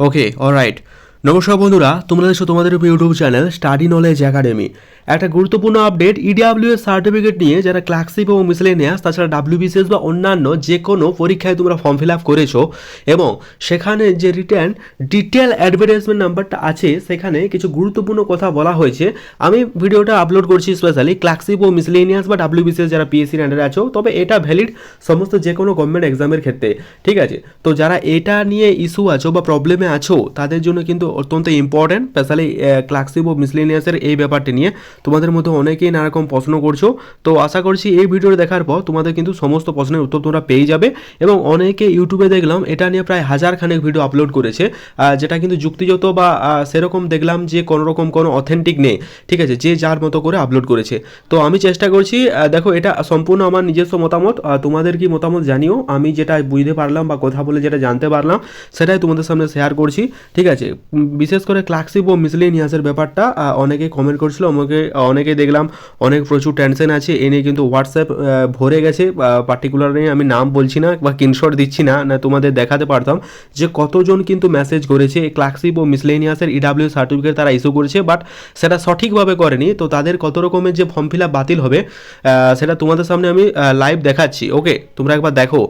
Okay alright নমস্কার বন্ধুরা, তোমরা দেখছ তোমাদের YouTube channel study knowledge academy একটা গুরুত্বপূর্ণ আপডেট ইডাব্লিউ এর সার্টিফিকেট নিয়ে যারা ক্লার্কশিপ এবং মিসলেনিয়াস তাছাড়া ডাব্লিউবিসিএস বা অন্যান্য যে কোনো পরীক্ষায় তোমরা ফর্ম ফিল আপ করেছ এবং সেখানে যে রিটার্ন ডিটেল অ্যাডভার্টাইজমেন্ট নাম্বারটা আছে, সেখানে কিছু গুরুত্বপূর্ণ কথা বলা হয়েছে। আমি ভিডিওটা আপলোড করছি স্পেশালি ক্লার্কশিপ ও মিসলেনিয়াস বা ডাব্লিউবিসিএস যারা পিএসসির আন্ডারে আছো, তবে এটা ভ্যালিড সমস্ত যে কোনো গভর্নমেন্ট এক্সামের ক্ষেত্রে, ঠিক আছে? তো যারা এটা নিয়ে ইস্যু আছো বা প্রবলেমে আছো, তাদের জন্য কিন্তু অত্যন্ত ইম্পর্ট্যান্ট স্পেশালি ক্লার্কশিপ ও মিসলেনিয়াসের এই ব্যাপারটি নিয়ে। তোমাদের মধ্যে অনেকেই নানারকম প্রশ্ন করছ। তো আশা করছি এই ভিডিওটা দেখার পর তোমাদের কিন্তু সমস্ত প্রশ্নের উত্তর তোমরা পেয়ে যাবে এবং অনেকে ইউটিউবে দেখলাম, এটা নিয়ে প্রায় হাজার খানেক ভিডিও আপলোড করেছে যেটা কিন্তু যুক্তিযুক্ত বা সেরকম দেখলাম যে কোনো রকম কোনো অথেন্টিক নেই। ঠিক আছে, যে যার মতো করে আপলোড করেছে। তো আমি চেষ্টা করছি দেখো, এটা সম্পূর্ণ আমার নিজস্ব মতামত তোমাদের কি মতামত জানিও। আমি যেটা বুঝতে পারলাম বা কথা বলে যেটা জানতে পারলাম, সেটাই তোমাদের সামনে শেয়ার করছি। ঠিক আছে বিশেষ করে ক্লার্কশিপ ও মিসলেনিয়াসের ব্যাপারটা অনেকে কমেন্ট করছিল, আমাকে অনেকে দেখলাম, অনেক প্রচুর টেনশন আছে, এ নিয়ে কিন্তু হোয়াটসঅ্যাপ ভরে গেছে পার্টিকুলারলি আমি নাম বলছি না বা স্ক্রিনশট দিচ্ছি না না তোমাদের দেখাতে পারতাম যে কতজন কিন্তু মেসেজ করেছে, এই ক্লার্কশিপ ও মিসলেনিয়াসের ইডাব্লিউ সার্টিফিকেট তারা ইস্যু করেছে বাট সেটা সঠিকভাবে করেনি, তো তাদের কত রকমের যে ফর্ম ফিল বাতিল হবে সেটা তোমাদের সামনে আমি লাইভ দেখাচ্ছি ওকে তোমরা একবার দেখো।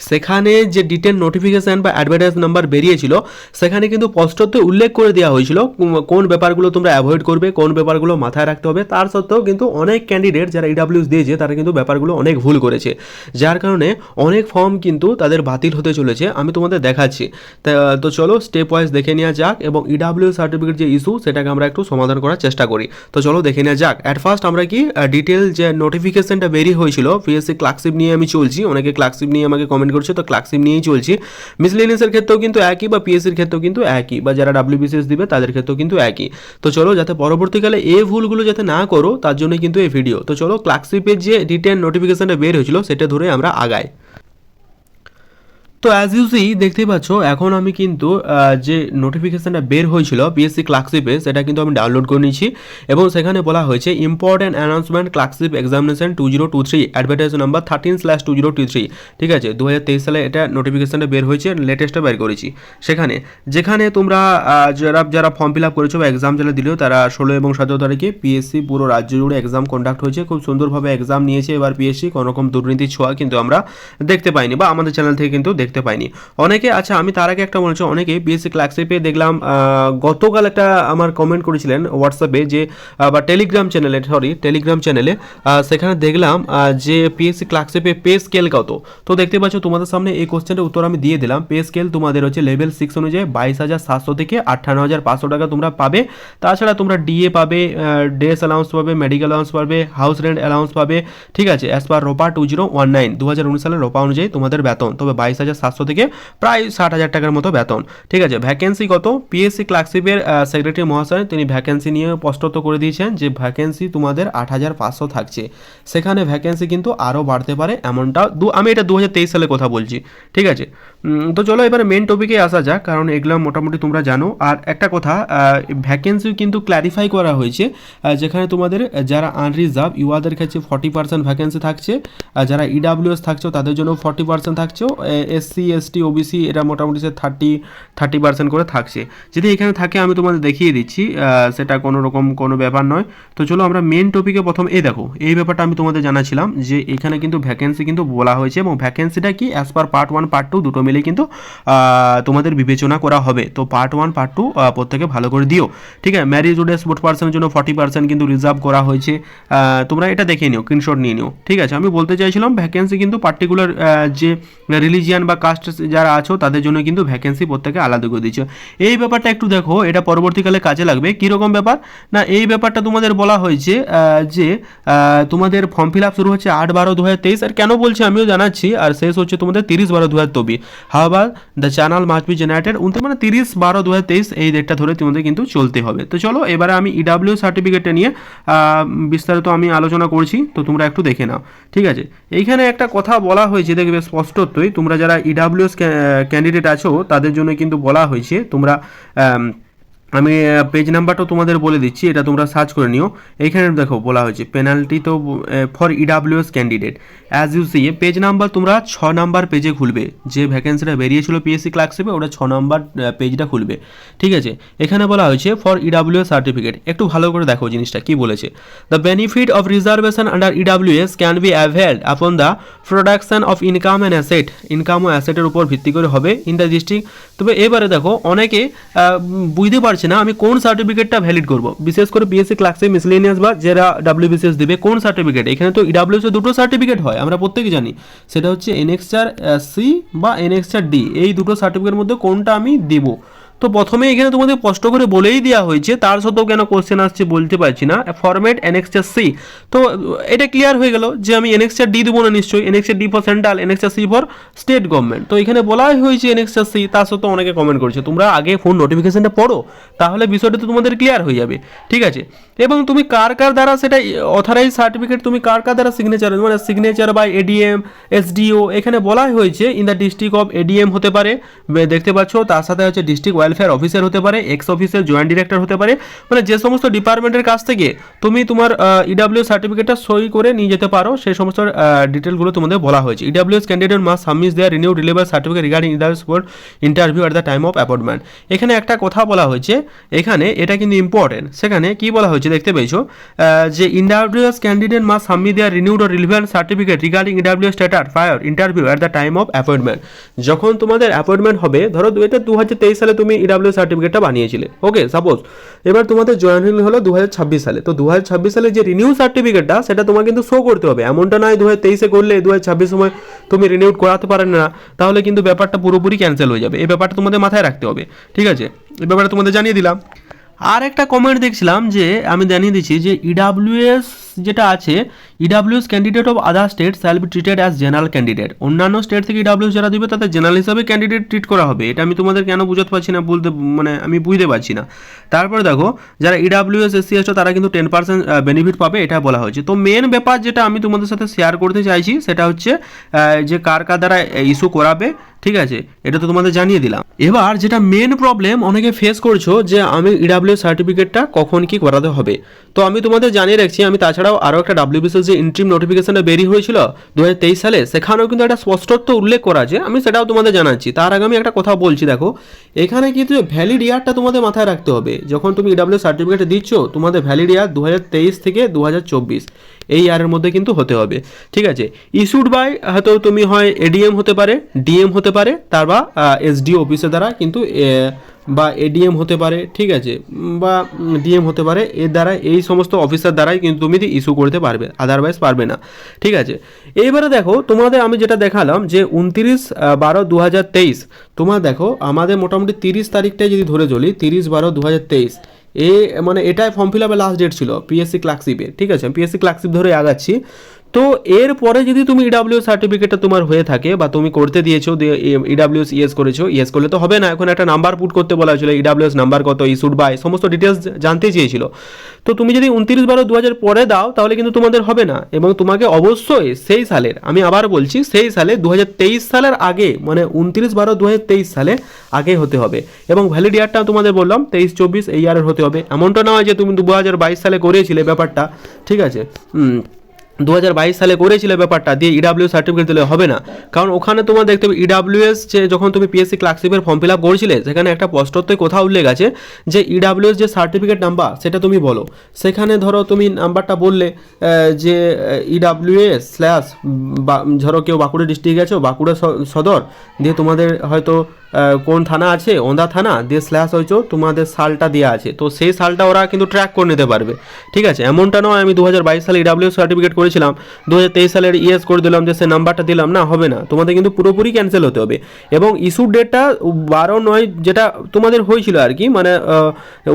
সেখানে যে ডিটেল নোটিফিকেশান বা অ্যাডভার্টাইজ নাম্বার বেরিয়েছিল, সেখানে কিন্তু স্পষ্টত উল্লেখ করে দেওয়া হয়েছিল কোন- ব্যাপারগুলো তোমরা অ্যাভয়েড করবে, কোন ব্যাপারগুলো মাথায় রাখতে হবে। তার সত্ত্বেও কিন্তু অনেক ক্যান্ডিডেট যারা ইডাব্লিউস দিয়েছে, তারা কিন্তু ব্যাপারগুলো অনেক ভুল করেছে। যার কারণে অনেক ফর্ম কিন্তু তাদের বাতিল হতে চলেছে। আমি তোমাদের দেখাচ্ছি। তা- তো চলো স্টেপ ওয়াইজ দেখে নেওয়া যাক এবং ইডাব্লিউ সার্টিফিকেট যে ইস্যু সেটাকে আমরা একটু সমাধান করার চেষ্টা করি। তো চলো দেখে নেওয়া যাক। অ্যাট ফার্স্ট আমরা কি ডিটেল যে নোটিফিকেশনটা বেরিয়ে হয়েছিল পিএসসি ক্লার্কশিপ নিয়ে আমি চলছি, অনেকে ক্লার্কশিপ নিয়ে আমাকে কমেন্ট করছে, তো ক্লার্কশিপ নিয়েই চলছি। মিসলেনিয়াসের ক্ষেত্রেও কিন্তু একই বা পিএসসির ক্ষেত্রেও কিন্তু একই, বা যারা ডাব্লিউবিসিএস দিবে তাদের ক্ষেত্রেও কিন্তু একই। তো চলো যাতে পরবর্তীকালে এই ভুলগুলো যাতে না করো, তার জন্য কিন্তু এই ভিডিও তো চলো ক্লার্কশিপের যে ডিটেল নোটিফিকেশনটা বের হয়েছিল, সেটা ধরে আমরা আগাই। তো অ্যাজ ইউজি দেখতেই পাচ্ছ, এখন আমি কিন্তু যে নোটিফিকেশানটা বের হয়েছিল পিএসসি ক্লার্কশিপে সেটা কিন্তু আমি ডাউনলোড করে নিয়েছি। এবং সেখানে বলা হয়েছে important announcement clerkship examination two zero two three advertise number thirteen slash two zero two three ঠিক আছে দু হাজার তেইশ সালে এটা নোটিফিকেশানটা বের হয়েছে লেটেস্টটা বের করেছি। সেখানে, যেখানে তোমরা যারা যারা ফর্ম ফিল আপ করেছ বা এক্সাম যারা দিলেও তারা ষোলো এবং সতেরো তারিখে পিএসসি পুরো রাজ্য জুড়ে এক্সাম কন্ডাক্ট হয়েছে। খুব সুন্দরভাবে এক্সাম নিয়েছে এবার পিএসসি কোনো রকম দুর্নীতির ছোঁয়া কিন্তু আমরা দেখতে পাইনি বা আমাদের চ্যানেল থেকে কিন্তু দেখতে পাইনি। অনেকে আচ্ছা আমি তার আগে একটা বলেছি অনেকে পিএসসি ক্লার্কশিপে দেখলাম গতকাল একটা আমার কমেন্ট করেছিলেন হোয়াটসঅ্যাপে যে বা টেলিগ্রাম চ্যানেলে সরি টেলিগ্রাম চ্যানেলে সেখানে দেখলাম যে পিএসসি ক্লার্কশিপে পে স্কেল কত? তো দেখতে পাচ্ছ, তোমাদের সামনে এই কোশ্চেনটার উত্তর আমি দিয়ে দিলাম। পে স্কেল তোমাদের হচ্ছে লেভেল সিক্স অনুযায়ী বাইশ হাজার সাতশো থেকে আটান্ন হাজার পাঁচশো টাকা তোমরা পাবে। তাছাড়া তোমরা ডিএ পাবে ডেস অ্যালাউন্স পাবে মেডিকেল অ্যালাউন্স পাবে হাউস রেন্ট অ্যালাউন্স পাবে, ঠিক আছে as per ROPA two zero one nine দু হাজার উনিশ সালের রোপা অনুযায়ী তোমাদের বেতন। তবে বাইশ হাজার সাতশো থেকে প্রায় ষাট হাজার টাকার মতো বেতন। ঠিক আছে ভ্যাকেন্সি কত? পিএসসি ক্লার্কশিপের সেক্রেটারি মহাশয়, তিনি ভ্যাকেন্সি নিয়ে স্পষ্টত করে দিয়েছেন যে ভ্যাকেন্সি তোমাদের আট হাজার পাঁচশো থাকছে। সেখানে ভ্যাকেন্সি কিন্তু আরও বাড়তে পারে এমনটা দু, আমি এটা দু হাজার তেইশ সালে কথা বলছি। ঠিক আছে? তো চলো এবারে মেন টপিকে আসা যাক, কারণ এগুলো মোটামুটি তোমরা জানো। আর একটা কথা ভ্যাকেন্সি কিন্তু ক্ল্যারিফাই করা হয়েছে যেখানে তোমাদের যারা আনরিজার্ভ ইউয়াদের কাছে ফর্টি পার্সেন্ট ভ্যাকেন্সি থাকছে, আর যারা ইডাব্লিউএস থাকছে, তাদের জন্য ফর্টি পার্সেন্ট থাকছে এসসি এসটি ওবিসি এটা মোটামুটি সে থার্টি থার্টি পার্সেন্ট করে থাকছে। যদি এখানে থাকে, আমি তোমাদের দেখিয়ে দিচ্ছি সেটা কোনো রকম কোনো ব্যাপার নয়। তো চলো আমরা মেন টপিকে প্রথম, এই দেখো, এই ব্যাপারটা আমি তোমাদের জানাছিলাম যে এখানে কিন্তু ভ্যাকেন্সি কিন্তু বলা হয়েছে এবং ভ্যাকেন্সিটা কি as per part one part two দুটো মিলে কিন্তু তোমাদের বিবেচনা করা হবে। তো পার্ট ওয়ান পার্ট টু প্রত্যেকে ভালো করে দিও। ঠিক আছে? ম্যারিজ উডে স্পোর্ট পার্সনের জন্য ফর্টি পার্সেন্ট কিন্তু রিজার্ভ করা হয়েছে। তোমরা এটা দেখে নিও স্ক্রিনশট নিয়ে নিও। ঠিক আছে? আমি বলতে চাইছিলাম ভ্যাকেন্সি কিন্তু পার্টিকুলার যে রিলিজিয়ান বা কাস্ট যারা আছো, তাদের জন্য কিন্তু ভ্যাকেন্সি প্রত্যেকে আলাদা করে দিচ্ছে এই ব্যাপারটা একটু দেখো, এটা পরবর্তীকালে কাজে লাগবে। কীরকম ব্যাপার? না, এই ব্যাপারটা তোমাদের বলা হয়েছে যে তোমাদের ফর্ম ফিল আপ শুরু হচ্ছে আট বারো দু হাজার তেইশ। আর কেন বলছি আমিও জানাচ্ছি, আর শেষ হচ্ছে তোমাদের তিরিশ বারো দু হাজার তবি হাওয়ার the channel must be generated উনতে মানে তিরিশ বারো দু হাজার তেইশ, এই ডেটটা ধরে তোমাদের কিন্তু চলতে হবে। তো চলো, এবারে আমি ইডাব্লিউ সার্টিফিকেটটা নিয়ে বিস্তারিত আমি আলোচনা করছি। তো তোমরা একটু দেখে নাও, ঠিক আছে? এইখানে একটা কথা বলা হয়েছে, দেখবে স্পষ্টতই, তোমরা যারা ইডাব্লিউএস ক্যান্ডিডেট আছো তাদের জন্য কিন্তু বলা হয়েছে তোমরা আম, পেজ নাম্বারটাও তোমাদের বলে দিচ্ছি এটা তোমরা সার্চ করে নিও। এইখানে দেখো বলা হয়েছে পেনাল্টি তো for EWS candidate as U C A page number তোমরা ছ নাম্বার পেজে খুলবে। যে ভ্যাকেন্সিটা বেরিয়েছিল পিএসসি ক্লার্কশিপে ওটা ছ নাম্বার পেজটা খুলবে। ঠিক আছে? এখানে বলা হয়েছে ফর ইডাব্লিউএস সার্টিফিকেট একটু ভালো করে দেখো জিনিসটা কি বলেছে। The benefit of reservation under EWS can be availed upon the production of income and asset income ও অ্যাসেটের উপর ভিত্তি করে হবে। ইন দ্য ডিস্ট্রিক্ট তবে এবারে দেখো, অনেকে বুঝতে পারছে না আমি কোন সার্টিফিকেটটা ভ্যালিড করব। বিশেষ করে বিএসসি ক্লাসে মিসলেনিয়াস বা যারা ডাব্লিউবিসিএস দেবে, কোন সার্টিফিকেট এখানে তো ইডাব্লিউএস এ দুটো সার্টিফিকেট হয়, আমরা প্রত্যেকে জানি। সেটা হচ্ছে এনএক্সচার সি বা এনএক্সচার ডি এই দুটো সার্টিফিকেটের মধ্যে কোনটা আমি দেব? তো প্রথমে এখানে তোমাদের স্পষ্ট করে বলেই দেওয়া হয়েছে, তার সত্ত্বেও কেন কোশ্চেন আসছে বলতে পারছি না। ফরম্যাট এনএক্সচার সি তো, এটা ক্লিয়ার হয়ে গেল যে আমি এনএক্সচার ডি দেবো না নিশ্চয়ই annexure D for central annexure C for state government তো এখানে বলাই হয়েছে এনএক্সচার সি তার সত্ত্বেও অনেকে কমেন্ট করছে, তোমরা আগে ফোন নোটিফিকেশনটা পড়ো, তাহলে বিষয়টা তো তোমাদের ক্লিয়ার হয়ে যাবে, ঠিক আছে? এবং তুমি কার কার দ্বারা সেটা অথরাইজ সার্টিফিকেট তুমি কার কার দ্বারা সিগনেচার মানে সিগনেচার বাই এডিএম এসডিও এখানে বলাই হয়েছে in the district of ADM হতে পারে, দেখতে পাচ্ছ, তার সাথে হচ্ছে ডিস্ট্রিক্ট ওয়েলফেয়ার অফিসার হতে পারে এক্স অফিসের জয়েন্ট ডিরেক্টর হতে পারে মানে যে সমস্ত ডিপার্টমেন্টের কাছ থেকে তুমি তোমার ইডাব্লিউ সার্টিফিকেটটা সই করে নিয়ে যেতে পারো, সেই সমস্ত ডিটেলগুলো তোমাদের বলা হয়েছে। EWS candidate must submit their renew রিলেভার certificate regarding EWS for interview at the time of appointment এখানে একটা কথা বলা হয়েছে, এখানে এটা কিন্তু ইম্পর্টেন্ট সেখানে কি বলা হয়েছে দেখতে পেয়েছ? যে interviews candidate must submit their renewed or relevant certificate regarding interview stator fire interview at the time of appointment যখন তোমাদের অ্যাপয়েন্টমেন্ট হবে, ধরো এটা দু হাজার তেইশ সালে তুমি ইডাব্লিউ সার্টিফিকেটটা বানিয়েছিলে। ওকে সাপোজ এবার তোমাদের জয়েনিং হলো দু হাজার ছাব্বিশ সালে। তো দু হাজার ছাব্বিশ সালে যে রিনিউ সার্টিফিকেটটা সেটা তোমার কিন্তু শো করতে হবে। এমনটা নয় দু হাজার তেইশে করলে দু হাজার ছাব্বিশ সময় তুমি রিনিউড করাতে পারে না। তাহলে কিন্তু ব্যাপারটা পুরোপুরি ক্যান্সেল হয়ে যাবে। এই ব্যাপারটা তোমাদের মাথায় রাখতে হবে। ঠিক আছে? এই ব্যাপারটা তোমাদের জানিয়ে দিলাম। আর একটা কমেন্ট দেখছিলাম যে, আমি জানিয়ে দিচ্ছি যে ইডাব্লিউএস যেটা আছে EWS candidate of other state shall be treated as general candidate অন্যান্য স্টেট থেকে ইডাব্লিউএস যারা দিবে, তাদের জেনারেল হিসাবে ক্যান্ডিডেট ট্রিট করা হবে। এটা আমি তোমাদের কেন বুঝতে পারছি না, বলতে মানে আমি বুঝতে পারছি না। তারপরে দেখো, যারা ইডাব্লিউএস এসসি এসটা তারা কিন্তু টেন পার্সেন্ট বেনিফিট পাবে, এটা বলা হয়েছে। তো মেন ব্যাপার যেটা আমি তোমাদের সাথে শেয়ার করতে চাইছি, সেটা হচ্ছে যে কার কার দ্বারা ইস্যু করাবে, ঠিক আছে? এটা তো তোমাদের জানিয়ে দিলাম। এবার যেটা মেন প্রবলেম অনেকে ফেস করছ, যে আমি ইডাব্লিউ সার্টিফিকেটটা কখন কি করাতে হবে। তো আমি তোমাদের জানিয়ে রাখছি, আমি তাছাড়াও আরও একটা ডাব্লিউবিসিএস যে ইন্ট্রিম নোটিফিকেশনটা বেরিয়ে হয়েছিল দু হাজার তেইশ সালে। সেখানেও কিন্তু একটা স্পষ্টত্ব উল্লেখ করা আছে। আমি সেটাও তোমাদের জানাচ্ছি। তার আগে আমি একটা কথা বলছি, দেখো। এখানে কিন্তু ভ্যালিড ইয়ারটা তোমাদের মাথায় রাখতে হবে। যখন তুমি ইডাব্লিউ সার্টিফিকেট দিচ্ছ, তোমাদের ভ্যালিড ইয়ার দু হাজার তেইশ থেকে দু হাজার চব্বিশ। এই ইয়ারের মধ্যে কিন্তু হতে হবে। ঠিক আছে? ইস্যুড বাই হয়তো তুমি হয় এডিএম হতে পারে ডিএম হতে পারে, তার বা এসডি অফিসের দ্বারা কিন্তু বা এডিএম হতে পারে, ঠিক আছে বা ডিএম হতে পারে, এর দ্বারা এই সমস্ত অফিসার দ্বারাই কিন্তু তুমি ইস্যু করতে পারবে আদারওয়াইজ পারবে না, ঠিক আছে। এইবারে দেখো, তোমাদের আমি যেটা দেখালাম যে উনত্রিশ বারো দু তেইশ, তোমার দেখো, আমাদের মোটামুটি তিরিশ তারিখটাই যদি ধরে চলি, তিরিশ বারো দু তেইশ, এ মানে এটাই ফর্ম ফিল আপের লাস্ট ডেট ছিল পিএসসি ক্লার্কশিপে ঠিক আছে আমি পিএসসি ক্লার্কশিপ ধরে আগাচ্ছি। তো এরপরে যদি তুমি ইডাব্লিউ সার্টিফিকেটটা তোমার হয়ে থাকে বা তুমি করতে দিয়েছ ইডাব্লিউএস ইএস করেছ ইএস করলে তো হবে না। এখন একটা নাম্বার পুট করতে বলা হয়েছিল ইডাব্লিউএস নাম্বার কত ইস্যুড বাই সমস্ত ডিটেলস জানতে চেয়েছিল। তো তুমি যদি উনত্রিশ বারো দু হাজার পরে দাও, তাহলে কিন্তু তোমাদের হবে না। এবং তোমাকে অবশ্যই সেই সালের, আমি আবার বলছি, সেই সালে দু হাজার তেইশ সালের আগে মানে উনত্রিশ বারো দু সালে আগে হতে হবে। এবং ভ্যালিড ইয়ারটা তোমাদের বললাম, তেইশ চব্বিশ এই ইয়ারের হতে হবে। এমনটা নয় যে তুমি দু হাজার বাইশ সালে করেছিলে ব্যাপারটা, ঠিক আছে? দু হাজার বাইশ সালে করেছিলে ব্যাপারটা, দিয়ে ইডাব্লিউ সার্টিফিকেট দিলে হবে না। কারণ ওখানে তোমার দেখতে হবে ইডাব্লিউএস যে যখন তুমি পিএসসি ক্লার্কশিপের ফর্ম ফিল আপ করছিলে, সেখানে একটা স্পষ্টতই কোথাও উল্লেখ আছে যে ইডাব্লিউএস যে সার্টিফিকেট নাম্বার সেটা তুমি বলো। সেখানে ধরো তুমি নাম্বারটা বললে যে ইডাব্লিউএস স্ল্যাশ বা, ধরো কেউ বাঁকুড়া ডিস্ট্রিক্ট গেছো, বাঁকুড়া সদর, দিয়ে তোমাদের হয়তো কোন থানা আছে? ওন্দা থানা, দিয়ে স্ল্যাশ হয়েছো তোমাদের সালটা দেওয়া আছে। তো সেই সালটা ওরা কিন্তু ট্র্যাক করে নিতে পারবে। ঠিক আছে? এমনটা নয়, আমি দু হাজার বাইশ সালে ইডাব্লিউ সার্টিফিকেট করেছিলাম। দু হাজার তেইশ সালের ইএস করে দিলাম যে সে নাম্বারটা দিলাম, না, হবে না। তোমাদের কিন্তু পুরোপুরি ক্যান্সেল হতে হবে। এবং ইস্যু ডেটটা বারো নয় যেটা তোমাদের হয়েছিল আর কি মানে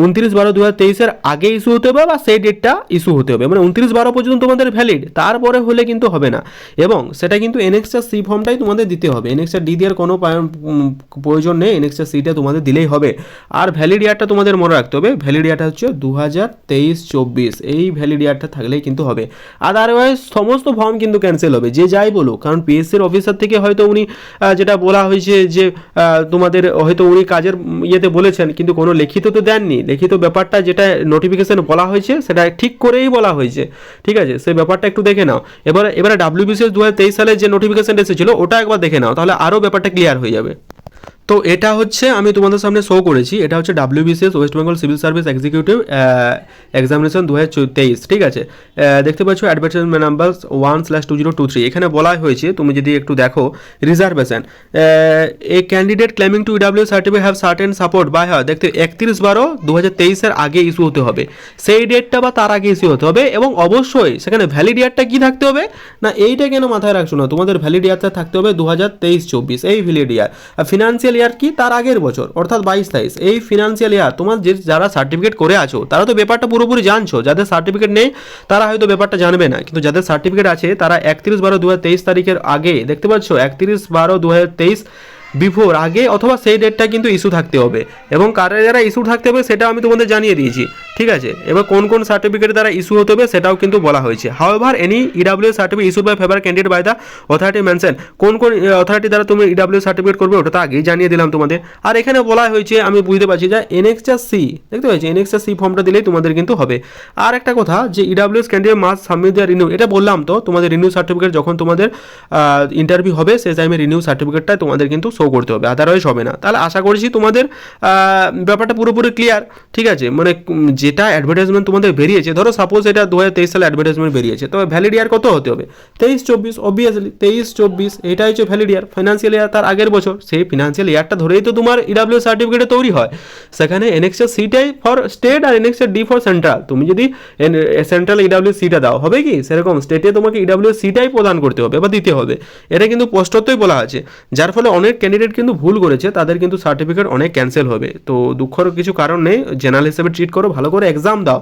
উনত্রিশ বারো দু হাজার তেইশের আগে ইস্যু হতে হবে বা সেই ডেটটা ইস্যু হতে হবে। মানে উনত্রিশ বারো পর্যন্ত তোমাদের ভ্যালিড তারপরে হলে কিন্তু হবে না। এবং সেটা কিন্তু এনএক্সটা সি ফর্মটাই তোমাদের দিতে হবে। এনএক্সটা ডি দেওয়ার কোনো প্রয়োজন নেই এনএক্সটা সিটা তোমাদের দিলেই হবে। আর ভ্যালিড ইয়ারটা তোমাদের মনে রাখতে হবে ভ্যালিড ইয়ারটা হচ্ছে দু হাজার তেইশ চব্বিশ। এই ভ্যালিড ইয়ারটা থাকলেই কিন্তু হবে। আদারওয়াইজ সমস্ত ফর্ম কিন্তু ক্যান্সেল হবে, যে যাই বলুক। কারণ পিএসসির অফিসার থেকে হয়তো উনি যেটা বলা হয়েছে যে তোমাদের হয়তো উনি কাজের ইয়েতে বলেছেন, কিন্তু কোনো লিখিত তো দেননি। লিখিত ব্যাপারটা যেটা নোটিফিকেশন বলা হয়েছে, সেটা ঠিক করেই বলা হয়েছে। ঠিক আছে? সেই ব্যাপারটা একটু দেখে নাও। এবারে এবারে ডাব্লিউবিসিএস দু হাজার তেইশ সালে যে নোটিফিকেশন এসেছিল, ওটা একবার দেখে নাও, তাহলে আরও ব্যাপারটা ক্লিয়ার হয়ে যাবে। তো এটা হচ্ছে আমি তোমাদের সামনে শো করেছি। এটা হচ্ছে WBCS West Bengal civil service executive examination দু হাজার তেইশ, ঠিক আছে? দেখতে পাচ্ছ advertisement number one slash two zero two three এখানে বলা হয়েছে, তুমি যদি একটু দেখো reservation a candidate claiming to EW certificate have certain support by হয় দেখতে, একত্রিশ বারো দু হাজার আগে ইস্যু হতে হবে। সেই ডেটটা বা তার আগে ইস্যু হতে হবে এবং অবশ্যই সেখানে ভ্যালিড ইয়ারটা কি থাকতে হবে? না, এইটা কেন মাথায় রাখছো না? তোমাদের ভ্যালিড ইয়ারটা থাকতে হবে দু হাজার তেইশ চব্বিশ, এই ভ্যালিড ইয়ার আর ফিনান্সিয়াল ইয়ার কি? তার আগের বছর, অর্থাৎ বাইশ তেইশ। এই ফিনান্সিয়াল ইয়ার তোমার যে যারা সার্টিফিকেট করে আছো, তারা তো ব্যাপারটা পুরোপুরি জানছো। যাদের সার্টিফিকেট নেই, তারা হয়তো ব্যাপারটা জানবে না। কিন্তু যাদের সার্টিফিকেট আছে, তারা একত্রিশ বারো দু তারিখের আগে, দেখতে পাচ্ছ, একত্রিশ বারো দু হাজার তেইশ বিফোর, আগে অথবা সেই ডেটটা কিন্তু ইস্যু থাকতে হবে। এবং কারা যারা ইস্যু থাকতে হবে সেটা আমি তোমাদের জানিয়ে দিয়েছি, ঠিক আছে? এবার কোন কোন সার্টিফিকেট দ্বারা ইস্যু হতে হবে সেটাও কিন্তু বলা হয়েছে। However any EW certificate issue by favour candidate by the authority mention কোন কোন অথরিটি দ্বারা তুমি ইডাব্লিউ সার্টিফিকেট করবে ওটা তো আগেই জানিয়ে দিলাম তোমাদের। আর এখানে বলা হয়েছে, আমি বুঝতে পারছি যে এনএক্সটা সি দেখতে পাচ্ছি? এনএক্সটা সি ফর্মটা দিলেই তোমাদের কিন্তু হবে। আর একটা কথা যে ইডাব্লিউএস ক্যান্ডিডেট মাস সাবমিট দেওয়ার রিনিউ এটা বললাম তো, তোমাদের রিনিউ সার্টিফিকেট যখন তোমাদের ইন্টারভিউ হবে, সেই টাইমে রিনিউ সার্টিফিকেটটা তোমাদের কিন্তু শো করতে হবে আদারওয়াইজ হবে না। তাহলে আশা করছি তোমাদের ব্যাপারটা পুরোপুরি ক্লিয়ার ঠিক আছে? মানে যেটা অ্যাডভার্টাইজমেন্ট তোমাদের বেরিয়েছে, ধরো সাপোজ এটা দু হাজার তেইশ সালে অ্যাডভার্টাইজমেন্ট বেরিয়েছে, তবে ভ্যালিড ইয়ার কত হতে হবে? তেইশ, চব্বিশ অবভিয়াসলি তেইশ, চব্বিশ, এটাই হচ্ছে ভ্যালিড ইয়ার ফাইন্যান্সিয়াল ইয়ার তার আগের বছর, সেই ফিনান্সিয়াল ইয়ারটা ধরেই তো তোমার ইডাব্লিউ সার্টিফিকেটে তৈরি হয়। সেখানে এনএক্সের সিটাই ফর স্টেট আর এনএক্সের ডি ফর সেন্ট্রাল তুমি যদি সেন্ট্রাল ইডাব্লিউ সিটা দাও, হবে কি? সেরকম স্টেটে তোমাকে ইডাব্লিউ সিটাই প্রদান করতে হবে বা দিতে হবে। এটা কিন্তু স্পষ্টতই বলা আছে। যার ফলে অনেক ক্যান্ডিডেট কিন্তু ভুল করেছে, তাদের কিন্তু সার্টিফিকেট অনেক ক্যান্সেল হবে। তো দুঃখর কিছু কারণ নেই জেনারেল হিসেবে ট্রিট করো, ভালো করে এক্সাম দাও।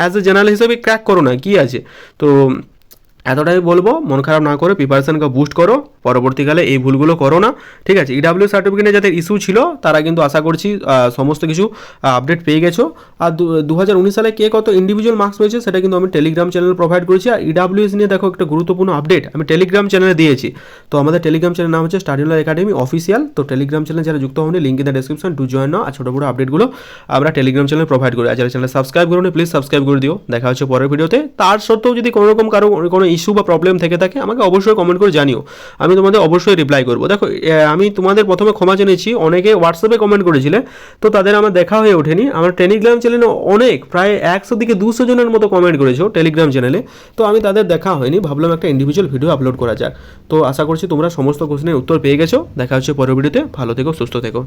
অ্যাজ এ জেনারেল হিসেবে ক্র্যাক করো না, কি আছে? তো এতটাই বলব, মন খারাপ না করে প্রিপারেশনকে বুস্ট করো, পরবর্তীকালে এই ভুলগুলো করো না, ঠিক আছে? ইডাব্লিউ সার্টিফিকেটে যাদের ইস্যু ছিল, তারা কিন্তু আশা করছি সমস্ত কিছু আপডেট পেয়ে গেছো। আর দু হাজার উনিশ সালে কে কত ইন্ডিভিজুয়াল মার্কস পেয়েছে, সেটা কিন্তু আমি টেলিগ্রাম চ্যানেল প্রোভাইড করেছি। আর ইডাব্লিউএস নিয়ে দেখো একটা গুরুত্বপূর্ণ আপডেট আমি টেলিগ্রাম চ্যানেলে দিয়েছি। তো আমাদের টেলিগ্রাম চ্যানেল নাম হচ্ছে স্টাডিউলার একাডেমি অফিসিয়াল তো টেলিগ্রাম চ্যানেল যারা যুক্ত হন link in the description to join আর ছোটো বড়ো আপডেটগুলো আমরা টেলিগ্রাম চ্যানেল প্রোভাইড করি। আর যারা চ্যানেল সাবস্ক্রাইব করুন প্লিজ সাবস্ক্রাইব করে দিও। দেখা হচ্ছে পরের ভিডিওতে তার সত্ত্বেও যদি কোনো রকম কারও কোনো ইস্যু বা প্রবলেম থেকে থাকে, আমাকে অবশ্যই কমেন্ট করে জানিও। আমি তোমাদের অবশ্যই রিপ্লাই করব। দেখো আমি তোমাদের প্রথমে ক্ষমা জেনেছি অনেকে হোয়াটসঅ্যাপে কমেন্ট করেছিলে, তো তাদের আমার দেখা হয়ে ওঠেনি। আমার টেলিগ্রাম চ্যানেলে অনেক, প্রায় একশো থেকে দুশো জনের মতো কমেন্ট করেছ টেলিগ্রাম চ্যানেলে তো আমি তাদের দেখা হয়নি, ভাবলাম একটা ইন্ডিভিজুয়াল ভিডিও আপলোড করা যাক। তো আশা করছি তোমরা সমস্ত কোশ্চেনের উত্তর পেয়ে গেছো। দেখা হচ্ছে পরের ভিডিওতে ভালো থেকো, সুস্থ থেকো।